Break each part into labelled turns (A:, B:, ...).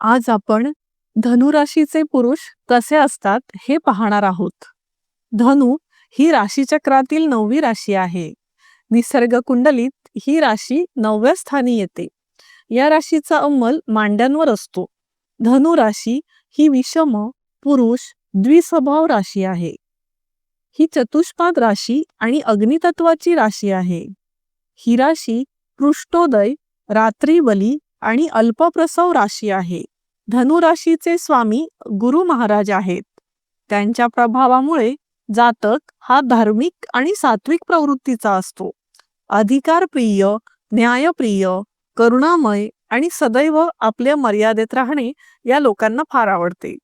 A: आज आपण धनुराशीचे पुरुष कसे असतात हे पाहणार आहोत. धनु ही राशीचक्रातील नववी राशी आहे. निसर्ग कुंडलीत ही राशी नवव्या स्थानी येते. या राशीचा अंमल मांड्यांवर असतो. धनु राशी ही विषम पुरुष द्विस्वभाव राशी आहे. ही चतुष्पाद राशी आणि अग्नितत्वाची राशी आहे. ही राशी पृष्ठोदय रात्रीबली आणि अल्पप्रसव राशी आहे. धनुराशीचे स्वामी गुरु महाराज आहेत. त्यांच्या प्रभावामुळे जातक हा धार्मिक आणि सात्विक प्रवृत्तीचा असतो. अधिकारप्रिय न्यायप्रिय करुणामय आणि सदैव आपल्या मर्यादेत राहणे या लोकांना फार आवडते.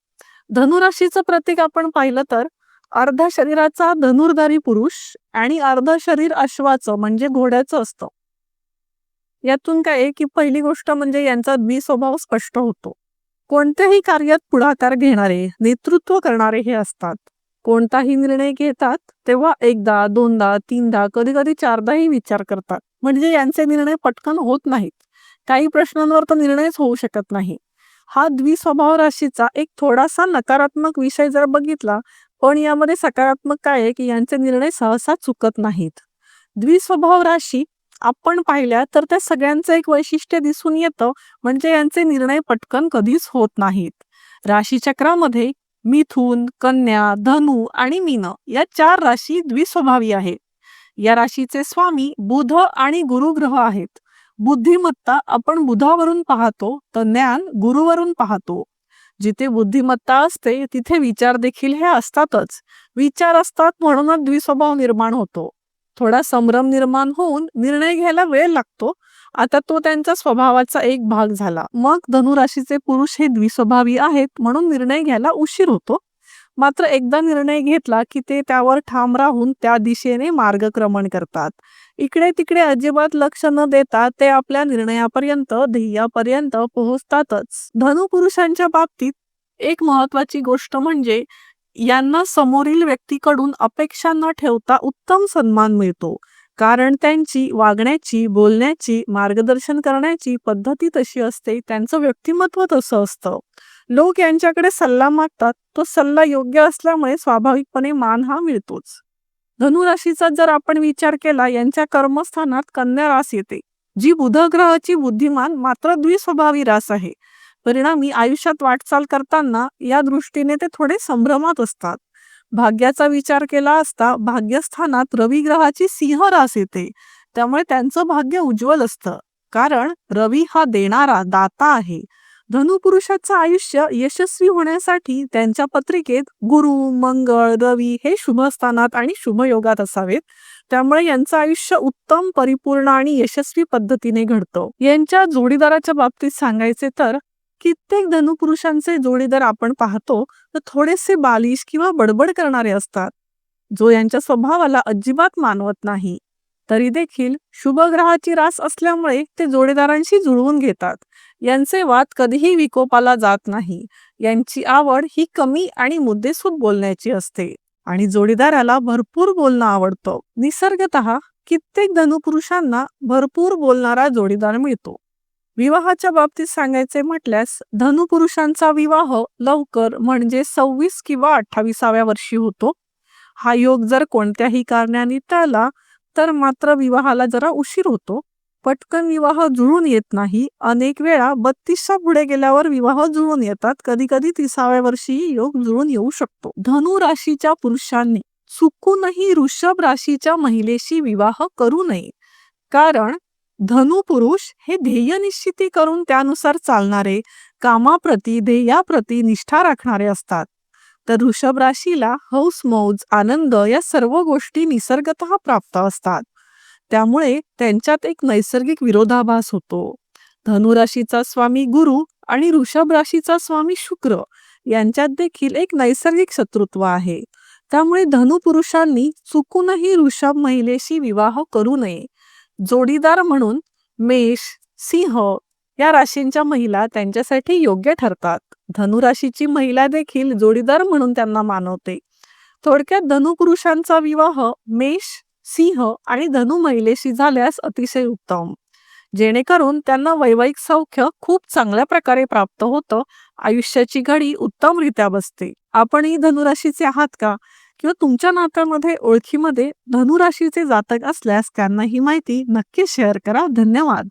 A: धनुराशीचं प्रतीक आपण पाहिलं तर अर्ध शरीराचा धनुर्धारी पुरुष आणि अर्ध शरीर अश्वाचं म्हणजे घोड्याचं असतं. यातून काय आहे की पहिली गोष्ट म्हणजे यांचा द्विस्वभाव स्पष्ट होतो. कोणत्याही कार्यात पुढाकार घेणारे नेतृत्व करणारे हे असतात. कोणताही निर्णय घेतात तेव्हा एकदा दोनदा तीनदा कधी कधी चारदाही विचार करतात. म्हणजे यांचे निर्णय पटकन होत नाहीत. काही प्रश्नांवर तर निर्णयच होऊ शकत नाही. हा द्विस्वभाव राशीचा एक थोडासा नकारात्मक विषय जर बघितला पण यामध्ये सकारात्मक काय आहे की यांचे निर्णय सहसा चुकत नाहीत. द्विस्वभाव राशी आपण पाहिल्या तर त्या सगळ्यांचं एक वैशिष्ट्य दिसून येतं म्हणजे यांचे निर्णय पटकन कधीच होत नाहीत. राशीचक्रामध्ये मिथून कन्या धनु आणि मीन या चार राशी द्विस्वभावी आहेत. या राशीचे स्वामी बुध आणि गुरुग्रह आहेत. बुद्धिमत्ता आपण बुधावरून पाहतो तर ज्ञान गुरुवरून पाहतो. जिथे बुद्धिमत्ता असते तिथे विचार देखील हे असतातच. विचार असतात म्हणूनच द्विस्वभाव निर्माण होतो. थोडा संभ्रम निर्माण होऊन निर्णय घ्यायला वेळ लागतो. आता तो त्यांचा स्वभावाचा एक भाग झाला. मग धनुराशीचे पुरुष हे द्विस्वभावी आहेत म्हणून निर्णय घ्यायला उशीर होतो. मात्र एकदा निर्णय घेतला की ते त्यावर ठाम राहून त्या दिशेने मार्गक्रमण करतात. इकडे तिकडे अजिबात लक्ष न देता ते आपल्या निर्णयापर्यंत ध्येयापर्यंत पोहोचतातच. धनुपुरुषांच्या बाबतीत एक महत्वाची गोष्ट म्हणजे यांना समोरील व्यक्तीकडून अपेक्षा न ठेवता उत्तम सन्मान मिळतो. कारण त्यांची वागण्याची बोलण्याची मार्गदर्शन करण्याची पद्धती तशी असते त्यांचं व्यक्तिमत्व तसं असतं. लोक यांच्याकडे सल्ला मागतात तो सल्ला योग्य असल्यामुळे स्वाभाविकपणे मान हा मिळतोच. धनुराशीचा जर आपण विचार केला यांच्या कर्मस्थानात कन्या रास येते जी बुध ग्रहाची बुद्धिमान मात्र द्विस्वभावी रास आहे. परिणामी आयुष्यात वाटचाल करताना या दृष्टीने ते थोडे संभ्रमात असतात. भाग्याचा विचार केला असता भाग्यस्थानात रवी ग्रहाची सिंह रास येते. त्यामुळे त्यांचं भाग्य उज्ज्वल असतं. कारण रवी हा देणारा दाता आहे. धनुपुरुषाचं आयुष्य यशस्वी होण्यासाठी त्यांच्या पत्रिकेत गुरु मंगळ रवी हे शुभ स्थानात आणि शुभ योगात असावेत. त्यामुळे यांचं आयुष्य उत्तम परिपूर्ण आणि यशस्वी पद्धतीने घडतं. यांच्या जोडीदाराच्या बाबतीत सांगायचे तर कित्येक धनुपुरुषांचे जोडीदार आपण पाहतो तर थोडेसे बालिश किंवा बडबड करणारे असतात जो यांच्या स्वभावाला अजिबात मानवत नाही. तरी देखील शुभग्रहाची रास असल्यामुळे ते जोडीदारांशी जुळवून घेतात. यांचे वाद कधीही विकोपाला जात नाही. यांची आवड ही कमी आणि मुद्देसूद बोलण्याची असते. आणि जोडीदाराला भरपूर बोलणं आवडतं. निसर्गत कित्येक धनुपुरुषांना भरपूर बोलणारा जोडीदार मिळतो. विवाहाच्या बाबतीत सांगायचे म्हटल्यास धनुपुरुषांचा विवाह लवकर म्हणजे सव्वीस किंवा अठ्ठावीसाव्या वर्षी होतो. हा योग जर कोणत्याही कारणाने टळला तर मात्र विवाहाला जरा उशीर होतो. पटकन विवाह जुळून येत नाही. अनेक वेळा बत्तीसच्या पुढे गेल्यावर विवाह जुळून येतात. कधी कधी तिसाव्या वर्षीही योग जुळून येऊ शकतो. धनु राशीच्या पुरुषांनी चुकूनही वृषभ राशीच्या महिलेशी विवाह करू नये. कारण धनु पुरुष हे ध्येय निश्चिती करून त्यानुसार चालणारे कामाप्रती ध्येयाप्रती निष्ठा राखणारे असतात. तर वृषभ राशीला हौस मौज आनंद या सर्व गोष्टी निसर्गत प्राप्त असतात. त्यामुळे त्यांच्यात एक नैसर्गिक विरोधाभास होतो. धनुराशीचा स्वामी गुरु आणि वृषभ राशीचा स्वामी शुक्र यांच्यात देखील एक नैसर्गिक शत्रुत्व आहे. त्यामुळे धनुपुरुषांनी चुकूनही ऋषभ महिलेशी विवाह करू नये. जोडीदार म्हणून मेष सिंह या राशींच्या महिला त्यांच्यासाठी योग्य ठरतात. धनुराशीची महिला देखील जोडीदार म्हणून त्यांना मानवते. थोडक्यात धनुपुरुषांचा विवाह मेष सिंह आणि धनु महिलेशी झाल्यास अतिशय उत्तम. जेणेकरून त्यांना वैवाहिक सौख्य खूप चांगल्या प्रकारे प्राप्त होतं. आयुष्याची घडी उत्तमरित्या बसते. आपणही धनुराशीचे आहात का? किंवा तुमच्या नात्यामध्ये ओळखीमध्ये धनुराशीचे जातक असल्यास त्यांना ही माहिती नक्की शेअर करा. धन्यवाद.